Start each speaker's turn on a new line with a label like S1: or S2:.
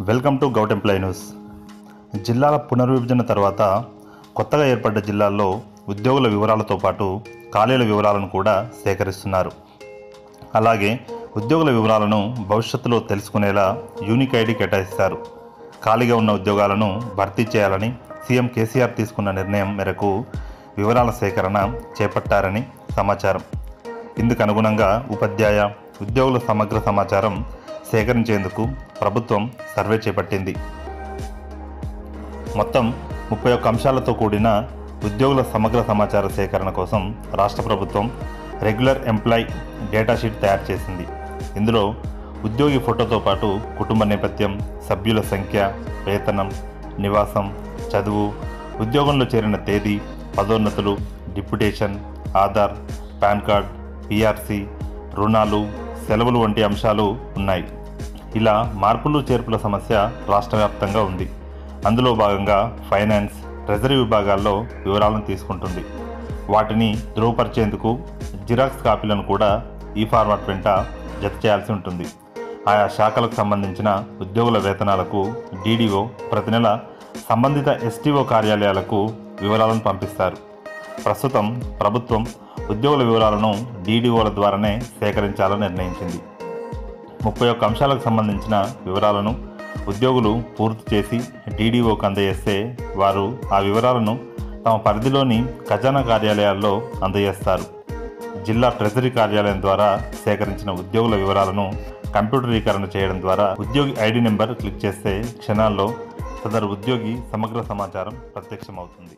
S1: Welcome to govt employ news. జిల్లాల పునర్విభజన తర్వాత కొత్తగా ఏర్పడ్డ జిల్లాల్లో ఉద్యోగుల వివరాలతో పాటు ఖాళీల వివరాలను కూడా సేకరిస్తున్నారు. అలాగే ఉద్యోగుల వివరాలను భవిష్యత్తులో తెలుసుకునేలా యూనిక్ ఐడి కేటాయిస్తారు. ఖాళీగా ఉన్న ఉద్యోగాలను భర్తీ చేయాలని సీఎం కేసీఆర్ తీసుకున్న నిర్ణయం మేరకు వివరాల సేకరణ చేపట్టారని సమాచారం. ఇందుకు అనుగుణంగా ఉపాధ్యాయ ఉద్యోగుల సమగ్ర సమాచారం సేకరించేందుకు ప్రభుత్వం సర్వే చేపట్టింది. మొత్తం ముప్పై ఒక్క అంశాలతో కూడిన ఉద్యోగుల సమగ్ర సమాచార సేకరణ కోసం రాష్ట్ర ప్రభుత్వం రెగ్యులర్ ఎంప్లాయ్ డేటాషీట్ తయారు చేసింది. ఇందులో ఉద్యోగి ఫోటోతో పాటు కుటుంబ నేపథ్యం సభ్యుల సంఖ్య వేతనం నివాసం చదువు ఉద్యోగంలో చేరిన తేదీ పదోన్నతులు deputation Aadhaar PAN card PRC రుణాలు సెలవులు వంటి అంశాలు ఉన్నాయి. ఇలా మార్పులు చేర్పుల సమస్య రాష్ట్ర వ్యాప్తంగా ఉంది. అందులో భాగంగా ఫైనాన్స్ ట్రెజరీ విభాగాల్లో వివరాలను తీసుకుంటుంది. వాటిని ధృవపరిచేందుకు జిరాక్స్ కాపీలను కూడా ఈ ఫార్మాట్ వెంట జత చేయాల్సి ఉంటుంది. ఆయా శాఖలకు సంబంధించిన ఉద్యోగుల వేతనాలకు డీడీఓ ప్రతి నెల సంబంధిత ఎస్టీఓ కార్యాలయాలకు వివరాలను పంపిస్తారు. ప్రస్తుతం ప్రభుత్వం ఉద్యోగుల వివరాలను డీడీఓల ద్వారానే సేకరించాలని నిర్ణయించింది. ముప్పై ఒక్క అంశాలకు సంబంధించిన వివరాలను ఉద్యోగులు పూర్తి చేసి డీడీఓకి అందజేస్తే వారు ఆ వివరాలను తమ పరిధిలోని ఖజానా కార్యాలయాల్లో అందజేస్తారు. జిల్లా ట్రెజరీ కార్యాలయం ద్వారా సేకరించిన ఉద్యోగుల వివరాలను కంప్యూటరీకరణ చేయడం ద్వారా ఉద్యోగి ఐడి నెంబర్ క్లిక్ చేస్తే క్షణాల్లో సదరు ఉద్యోగి సమగ్ర సమాచారం ప్రత్యక్షమవుతుంది.